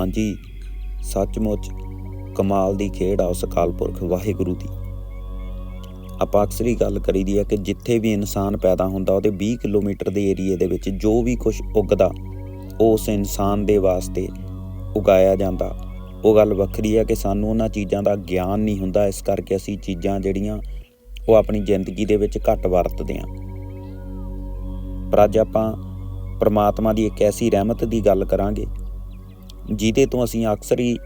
ਹਾਂਜੀ, ਸੱਚਮੁੱਚ ਕਮਾਲ ਦੀ ਖੇਡ ਆ ਉਸ ਅਕਾਲ ਪੁਰਖ ਵਾਹਿਗੁਰੂ ਦੀ। ਆਪਾਂ ਅਕਸਰ ਹੀ ਗੱਲ ਕਰੀਦੀ ਆ ਕਿ ਜਿੱਥੇ ਵੀ ਇਨਸਾਨ ਪੈਦਾ ਹੁੰਦਾ, ਉਹਦੇ 20 ਕਿਲੋਮੀਟਰ ਦੇ ਏਰੀਏ ਦੇ ਵਿੱਚ ਜੋ ਵੀ ਕੁਝ ਉੱਗਦਾ, ਉਹ ਉਸ ਇਨਸਾਨ ਦੇ ਵਾਸਤੇ ਉਗਾਇਆ ਜਾਂਦਾ। ਉਹ ਗੱਲ ਵੱਖਰੀ ਆ ਕਿ ਸਾਨੂੰ ਉਹਨਾਂ ਚੀਜ਼ਾਂ ਦਾ ਗਿਆਨ ਨਹੀਂ ਹੁੰਦਾ, ਇਸ ਕਰਕੇ ਅਸੀਂ ਚੀਜ਼ਾਂ ਜਿਹੜੀਆਂ, ਉਹ ਆਪਣੀ ਜ਼ਿੰਦਗੀ ਦੇ ਵਿੱਚ ਘੱਟ ਵਰਤਦੇ ਹਾਂ। ਪਰ ਅੱਜ ਆਪਾਂ ਪਰਮਾਤਮਾ ਦੀ ਇੱਕ ਐਸੀ ਰਹਿਮਤ ਦੀ ਗੱਲ ਕਰਾਂਗੇ ਜਿਹਦੇ ਤੋਂ ਅਸੀਂ ਅਕਸਰ ਹੀ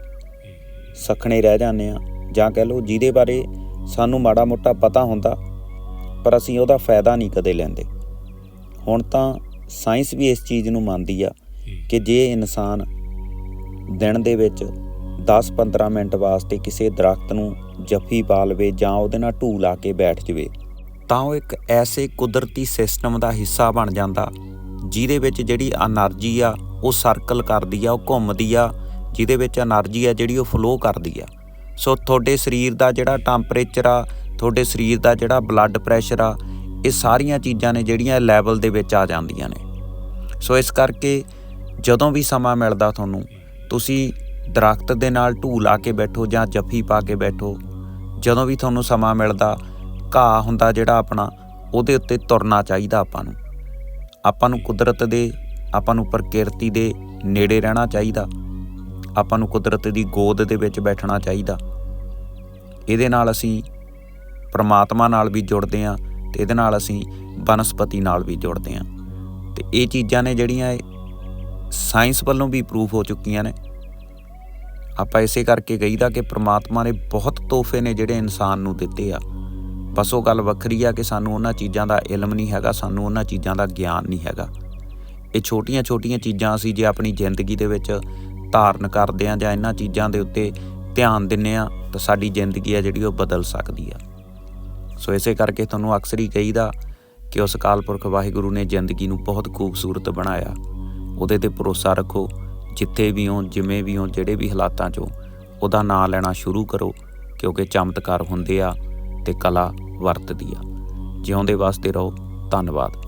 ਸਖਣੇ ਰਹਿ ਜਾਂਦੇ ਆ ਜਾਂ ਕਹਿ ਲਓ ਜਿਹਦੇ ਬਾਰੇ ਸਾਨੂੰ ਮਾੜਾ ਮੋਟਾ ਪਤਾ ਹੁੰਦਾ, ਪਰ ਅਸੀਂ ਉਹਦਾ ਫਾਇਦਾ ਨਹੀਂ ਕਦੇ ਲੈਂਦੇ। ਹੁਣ ਤਾਂ ਸਾਇੰਸ ਵੀ ਇਸ ਚੀਜ਼ ਨੂੰ ਮੰਨਦੀ ਆ ਕਿ ਜੇ ਇਨਸਾਨ ਦਿਨ ਦੇ ਵਿੱਚ 10-15 ਮਿੰਟ ਵਾਸਤੇ ਕਿਸੇ ਦਰਖਤ ਨੂੰ ਜੱਫੀ ਪਾ ਲਵੇ ਜਾਂ ਉਹਦੇ ਨਾਲ ਢੂ ਲਾ ਕੇ ਬੈਠ ਜਵੇ, ਤਾਂ ਉਹ ਇੱਕ ਐਸੇ ਕੁਦਰਤੀ ਸਿਸਟਮ ਦਾ ਹਿੱਸਾ ਬਣ ਜਾਂਦਾ, ਜਿਹਦੇ ਵਿੱਚ ਜਿਹੜੀ એનર્ਜੀ ਆ ਉਹ ਸਰਕਲ ਕਰਦੀ ਆ, ਉਹ ਘੁੰਮਦੀ ਆ, ਜਿਹਦੇ ਵਿੱਚ એનર્ਜੀ ਆ ਜਿਹੜੀ ਉਹ ਫਲੋ ਕਰਦੀ ਆ। ਸੋ ਤੁਹਾਡੇ ਸਰੀਰ ਦਾ ਜਿਹੜਾ ਟੈਂਪਰੇਚਰ ਆ, ਤੁਹਾਡੇ ਸਰੀਰ ਦਾ ਜਿਹੜਾ ਬਲੱਡ ਪ੍ਰੈਸ਼ਰ ਆ, ਇਹ ਸਾਰੀਆਂ ਚੀਜ਼ਾਂ ਨੇ ਜਿਹੜੀਆਂ ਲੈਵਲ ਦੇ ਵਿੱਚ ਆ ਜਾਂਦੀਆਂ ਨੇ। ਸੋ ਇਸ ਕਰਕੇ ਜਦੋਂ ਵੀ ਸਮਾਂ ਮਿਲਦਾ ਤੁਹਾਨੂੰ, ਤੁਸੀਂ ਦਰਖਤ ਦੇ ਨਾਲ ਢੂ ਲਾ ਕੇ ਬੈਠੋ ਜਾਂ ਜੱਫੀ ਪਾ ਕੇ ਬੈਠੋ। ਜਦੋਂ ਵੀ ਤੁਹਾਨੂੰ ਸਮਾਂ ਮਿਲਦਾ, ਘਾਹ ਹੁੰਦਾ ਜਿਹੜਾ ਆਪਣਾ, ਉਹਦੇ ਉੱਤੇ ਤੁਰਨਾ ਚਾਹੀਦਾ ਆਪਾਂ ਨੂੰ। ਆਪਾਂ ਨੂੰ ਕੁਦਰਤ ਦੇ ਆਪਾਂ ਨੂੰ ਪ੍ਰਕਿਰਤੀ ਦੇ ਨੇੜੇ ਰਹਿਣਾ ਚਾਹੀਦਾ। ਆਪਾਂ ਨੂੰ ਕੁਦਰਤ ਦੀ ਗੋਦ ਦੇ ਵਿੱਚ ਬੈਠਣਾ ਚਾਹੀਦਾ। ਇਹਦੇ ਨਾਲ ਅਸੀਂ ਪਰਮਾਤਮਾ ਨਾਲ ਵੀ ਜੁੜਦੇ ਆਂ ਤੇ ਇਹਦੇ ਨਾਲ ਅਸੀਂ ਬਨਸਪਤੀ ਨਾਲ ਵੀ ਜੁੜਦੇ ਆਂ ਤੇ ਇਹ ਚੀਜ਼ਾਂ ਨੇ ਜਿਹੜੀਆਂ ਸਾਇੰਸ ਵੱਲੋਂ ਵੀ ਪ੍ਰੂਫ ਹੋ ਚੁੱਕੀਆਂ ਨੇ। ਆਪਾਂ ਇਸੇ ਕਰਕੇ ਕਹੀਦਾ ਕਿ ਪ੍ਰਮਾਤਮਾ ਨੇ ਬਹੁਤ ਤੋਹਫੇ ਨੇ ਜਿਹੜੇ ਇਨਸਾਨ ਨੂੰ ਦਿੱਤੇ ਆ। ਬਸ ਉਹ ਗੱਲ ਵੱਖਰੀ ਆ ਕਿ ਸਾਨੂੰ ਉਹਨਾਂ ਚੀਜ਼ਾਂ ਦਾ ਇਲਮ ਨਹੀਂ ਹੈਗਾ, ਸਾਨੂੰ ਉਹਨਾਂ ਚੀਜ਼ਾਂ ਦਾ ਗਿਆਨ ਨਹੀਂ ਹੈਗਾ। ਇਹ ਛੋਟੀਆਂ-ਛੋਟੀਆਂ ਚੀਜ਼ਾਂ ਅਸੀਂ ਜੇ ਆਪਣੀ ਜ਼ਿੰਦਗੀ ਦੇ ਵਿੱਚ ਧਾਰਨ ਕਰਦੇ ਆ ਜਾਂ ਇਹਨਾਂ ਚੀਜ਼ਾਂ ਦੇ ਉੱਤੇ ਧਿਆਨ ਦਿੰਨੇ ਆ ਤਾਂ ਸਾਡੀ ਜ਼ਿੰਦਗੀ ਆ ਜਿਹੜੀ ਉਹ ਬਦਲ ਸਕਦੀ ਆ। ਸੋ ਇਸੇ ਕਰਕੇ ਤੁਹਾਨੂੰ ਅਕਸਰ ਹੀ ਕਹੀਦਾ ਕਿ ਉਸ ਅਕਾਲ ਪੁਰਖ ਵਾਹਿਗੁਰੂ ਨੇ ਜ਼ਿੰਦਗੀ ਨੂੰ ਬਹੁਤ ਖੂਬਸੂਰਤ ਬਣਾਇਆ। ਉਹਦੇ ਤੇ ਭਰੋਸਾ ਰੱਖੋ, ਜਿੱਥੇ ਵੀ ਹੋ, ਜਿਵੇਂ ਵੀ ਹੋ, ਜਿਹੜੇ ਵੀ ਹਾਲਾਤਾਂ 'ਚੋਂ ਉਹਦਾ ਨਾਂ ਲੈਣਾ ਸ਼ੁਰੂ ਕਰੋ, ਕਿਉਂਕਿ ਚਮਤਕਾਰ ਹੁੰਦੇ ਆ ਤੇ ਕਲਾ ਵਰਤਦੀ ਆ। ਜਿਉਂਦੇ ਵਾਸਤੇ ਰਹੋ, ਧੰਨਵਾਦ।